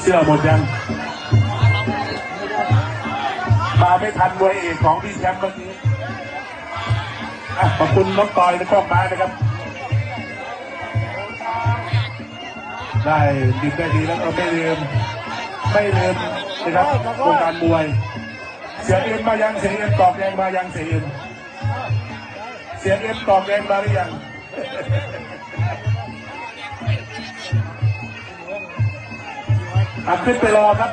เสื้อหมดยัง มาไม่ทันมวยเอกของพี่แชมป์เมื่อกี้อะขอบคุณน้องตอยและกล้องไม้นะครับ ได้ดีได้ดีแล้วก็ไม่ลืมไม่ลืมนะครับวงการมวย เสียเอ็มมายังเสียเอ็มตอบแรงมายังเสียเอ็มเสียเอ็มตอบแรงมาหรือยัง อะขึ้นไปรอครับ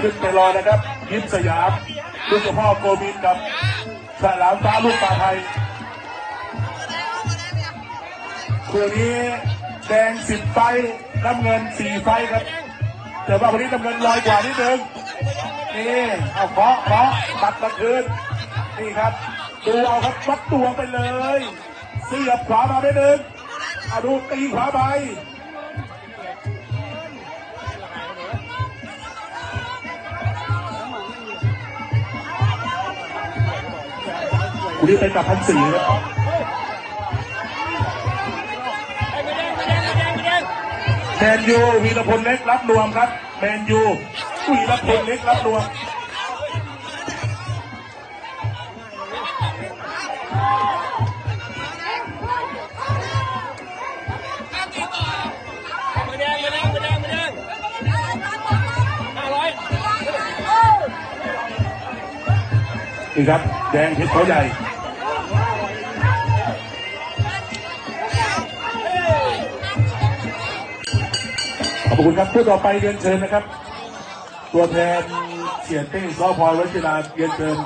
ขึ้นไปรอนะครับยิปสยามลูกเจ้าพ่อโกมินกับสลามฟ้าลูกปลาไทยคู่นี้แดงสิบไฟน้ำเงินสี่ไฟครับ แต่ว่าวันนี้น้ำเงินลอยกว่านิดนึงนี่เอาเคาะเคาะตัดตะคืนนี่ครับดูเอาครับวัดตัวไปเลยเสียบขวามาได้หนึ่งเอาดูตีขวาไป คุณนี่ไปกับพันสี่แล้วแมนยูวีรพลเล็กรับรวมครับ แมนยูวีรพลเล็กรับรวมนี่ครับ แดงเพชรเขาใหญ่ อบคุณครับผู้ต่อไปเรียนเชิญนะครับ ตัวแทนเสียเต้ซอพลวัชิราเรียนเชิญ